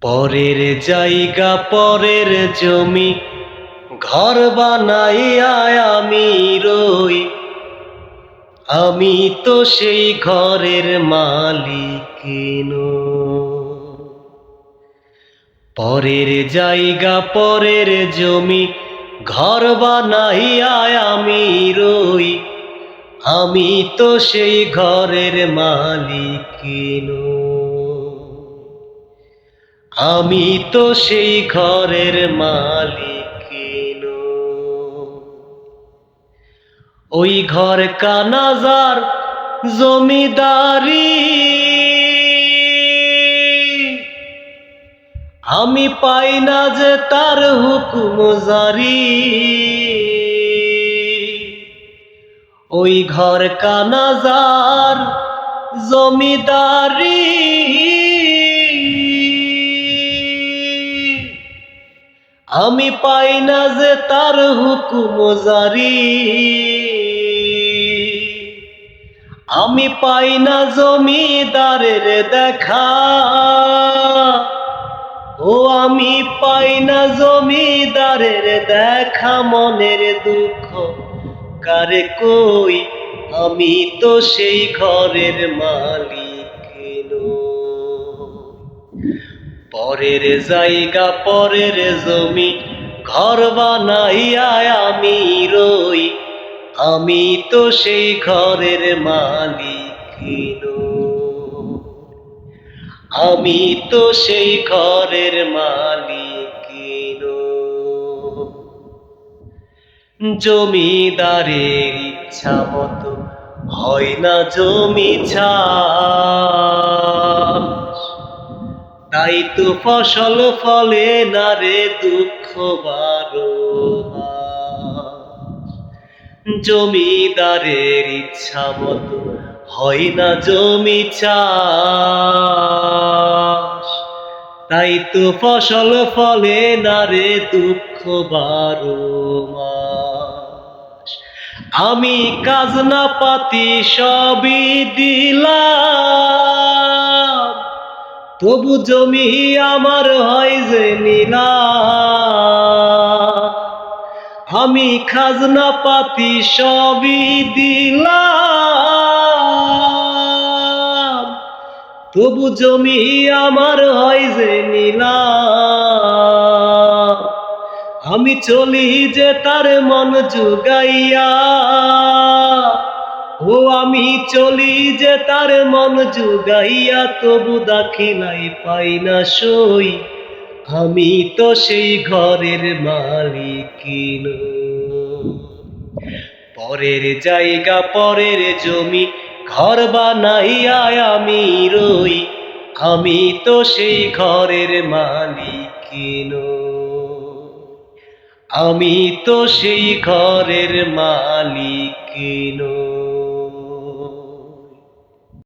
পরের জায়গা, পরের জমি। ঘর বানাইয়া আমি রই। আমি তো সেই ঘরের মালিক পরের জায়গা, পরের জমি। ঘর বানাইয়া আমি রই। আমি তো সেই ঘরের মালিক আমি তো সেই ঘরের মালিক ওই ঘর কানাজার জমিদারি। আমি পাই না যে তার হুকুম জারি। ওই ঘর কানাজার জমিদারি। আমি পাই না যে তার হুকুম জারি। আমি পাই না জমিদারের দেখা। ও আমি পাই না জমিদারের দেখা। মনের দুঃখ কারে কই? আমি তো সেই ঘরের মালিক। পরের জায়গা, পরের জমি, ঘর বানাইয়া আমি রই। আমি তো সেই ঘরের মালিক আমি তো সেই ঘরের মালিক জমিদারের ইচ্ছা মতো হয় না জমি চাষ তাই তো ফসল ফলে না রে দুঃখ বারো জমিদারের ইচ্ছা মতো হয় না জমি চাষ। তাই তো ফসল ফলে না রে দুঃখ বারো আমি কাজনা পাতি সবই দিলাম। তবু জমি আমার হয় যে নীলা আমি খাজনা পাতি সবই দিলাম। তবু জমি আমার হয় যে নীলা আমি চলি যে তার মন জুগাইয়া। ও আমি চলি যে তার মন জুগাইয়া তবু দাখিলাই পাই না সই। আমি তো সেই ঘরের মালিক পরের জায়গা, পরের জমি, ঘর বানাইয়া আমি রই। আমি তো সেই ঘরের মালিক আমি তো সেই ঘরের মালিক